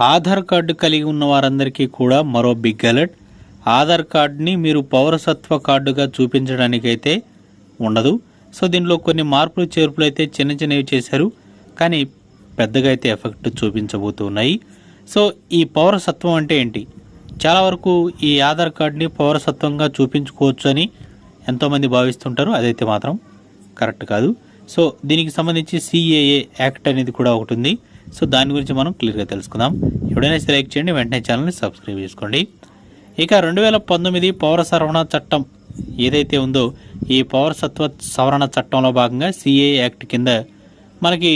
Aadhaar card కలిగి ఉన్న వారందరికీ కూడా మరో బిగ్ అలర్ట్ ఆధార్ కార్డుని మీరు పౌరసత్వ కార్డుగా చూపించడానికైతే ఉండదు. సో దీనిలో కొన్ని మార్పులు చేర్పులు అయితే చిన్న చిన్నవి చేశారు. కానీ పెద్దగా అయితే ఎఫెక్ట్ చూపించబోతున్నాయి. సో ఈ పౌరసత్వం అంటే ఏంటి? చాలా వరకు ఈ ఆధార్ కార్డుని పౌరసత్వంగా చూపించుకోవచ్చు అని ఎంతోమంది భావిస్తుంటారు. అదైతే మాత్రం కరెక్ట్ కాదు. సో దీనికి సంబంధించి సిఏఏ యాక్ట్ అనేది కూడా ఒకటి ఉంది. సో దాని గురించి మనం క్లియర్గా తెలుసుకుందాం. ఎవడైనా లైక్ చేయండి వెంటనే ఛానల్ని సబ్స్క్రైబ్ చేసుకోండి. ఇక రెండు వేల పంతొమ్మిది పౌర సవరణ చట్టం ఏదైతే ఉందో ఈ పౌరసత్వ సవరణ చట్టంలో భాగంగా సిఏ యాక్ట్ కింద మనకి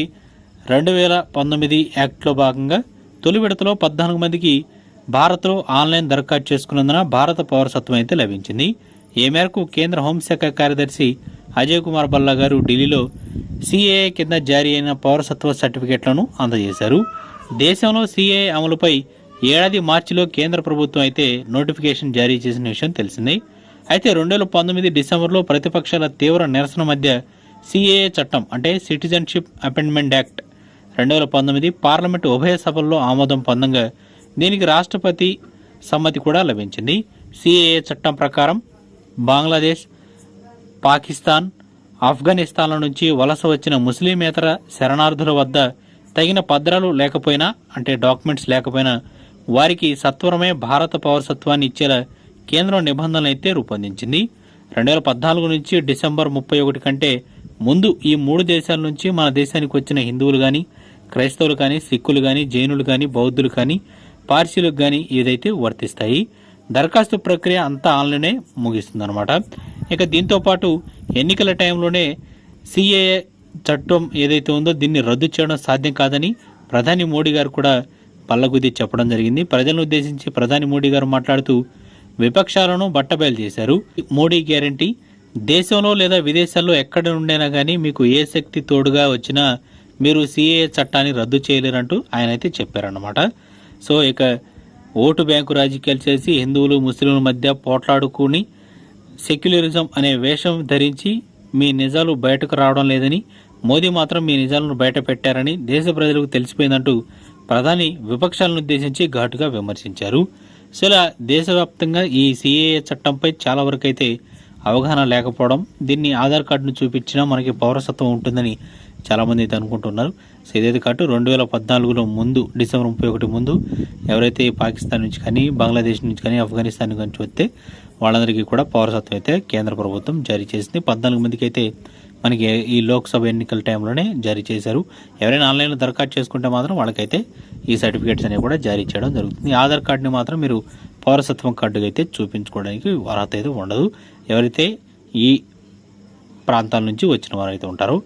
రెండు వేల పంతొమ్మిది యాక్ట్లో భాగంగా తొలి విడతలో పద్నాలుగు మందికి భారత్లో ఆన్లైన్ దరఖాస్తు చేసుకున్నందున భారత పౌరసత్వం అయితే లభించింది. ఈ మేరకు కేంద్ర హోంశాఖ కార్యదర్శి అజయ్ కుమార్ బల్లా గారు ఢిల్లీలో సిఏఏ కింద జారీ అయిన పౌరసత్వ సర్టిఫికెట్లను అందజేశారు. దేశంలో సిఏఏ అమలుపై ఏడాది మార్చిలో కేంద్ర ప్రభుత్వం అయితే నోటిఫికేషన్ జారీ చేసిన విషయం తెలిసిందే. అయితే రెండు వేల పంతొమ్మిది డిసెంబర్లో ప్రతిపక్షాల తీవ్ర నిరసన మధ్య సిఏఏ చట్టం అంటే సిటిజన్షిప్ అపెండ్మెంట్ యాక్ట్ రెండు వేల పంతొమ్మిది పార్లమెంటు ఉభయ సభల్లో ఆమోదం పొందంగా దీనికి రాష్ట్రపతి సమ్మతి కూడా లభించింది. సిఏఏ చట్టం ప్రకారం బంగ్లాదేశ్ పాకిస్తాన్ ఆఫ్ఘనిస్తాన్ల నుంచి వలస వచ్చిన ముస్లిమేతర శరణార్థుల వద్ద తగిన పత్రాలు లేకపోయినా అంటే డాక్యుమెంట్స్ లేకపోయినా వారికి సత్వరమే భారత పౌరసత్వాన్ని ఇచ్చేలా కేంద్రం నిబంధనలు అయితే రూపొందించింది. రెండు వేల పద్నాలుగు నుంచి డిసెంబర్ ముప్పై ఒకటి కంటే ముందు ఈ మూడు దేశాల నుంచి మన దేశానికి వచ్చిన హిందువులు కానీ క్రైస్తవులు కానీ సిక్కులు కానీ జైనులు కానీ బౌద్ధులు కానీ పార్సీలకు కానీ ఏదైతే వర్తిస్తాయి. దరఖాస్తు ప్రక్రియ అంతా ఆన్లైనే ముగిస్తుందన్నమాట. ఇక దీంతో పాటు ఎన్నికల టైంలోనే సిఏఏ చట్టం ఏదైతే ఉందో దీన్ని రద్దు చేయడం సాధ్యం కాదని ప్రధాని మోడీ గారు కూడా పల్లగుద్ది చెప్పడం జరిగింది. ప్రజలను ఉద్దేశించి ప్రధాని మోడీ గారు మాట్లాడుతూ విపక్షాలను బట్టబయలు చేశారు. మోడీ గ్యారంటీ దేశంలో లేదా విదేశాల్లో ఎక్కడ ఉండైనా కానీ మీకు ఏ శక్తి తోడుగా వచ్చినా మీరు సిఏఏ చట్టాన్ని రద్దు చేయలేరంటూ ఆయన అయితే చెప్పారన్నమాట. సో ఇక ఓటు బ్యాంకు రాజకీయాలు చేసి హిందువులు ముస్లింల మధ్య పోట్లాడుకుని సెక్యులరిజం అనే వేషం ధరించి మీ నిజాలు బయటకు రావడం లేదని మోదీ మాత్రం మీ నిజాలను బయట పెట్టారని దేశ ప్రజలకు తెలిసిపోయిందంటూ ప్రధాని విపక్షాలను ఉద్దేశించి ఘాటుగా విమర్శించారు. సో ఇలా దేశవ్యాప్తంగా ఈ సిఏఏ చట్టంపై చాలా వరకైతే అయితే అవగాహన లేకపోవడం దీన్ని ఆధార్ కార్డును చూపించినా మనకి పౌరసత్వం ఉంటుందని చాలామంది అయితే అనుకుంటున్నారు. సో ఇదైతే రెండు వేల పద్నాలుగులో ముందు డిసెంబర్ ముప్పై ఒకటి ముందు ఎవరైతే పాకిస్తాన్ నుంచి కానీ బంగ్లాదేశ్ నుంచి కానీ ఆఫ్ఘనిస్తాన్ నుంచి వస్తే వాళ్ళందరికీ కూడా పౌరసత్వం అయితే కేంద్ర ప్రభుత్వం జారీ చేసింది. పద్నాలుగు మందికి అయితే మనకి ఈ లోక్సభ ఎన్నికల టైంలోనే జారీ చేశారు. ఎవరైనా ఆన్లైన్లో దరఖాస్తు చేసుకుంటే మాత్రం వాళ్ళకైతే ఈ సర్టిఫికేట్స్ అనేవి కూడా జారీ చేయడం జరుగుతుంది. ఆధార్ కార్డుని మాత్రం మీరు పౌరసత్వం కార్డుగా అయితే చూపించుకోవడానికి అర్హత అయితే ఉండదు. ఎవరైతే ఈ ప్రాంతాల నుంచి వచ్చిన వారైతే ఉంటారో.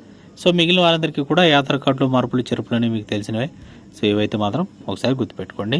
సో మిగిలిన వారందరికీ కూడా ఈ ఆధార్ కార్డులో మార్పులు చెరుపులు అనేవి మీకు తెలిసినవే. సో ఇవైతే మాత్రం ఒకసారి గుర్తుపెట్టుకోండి.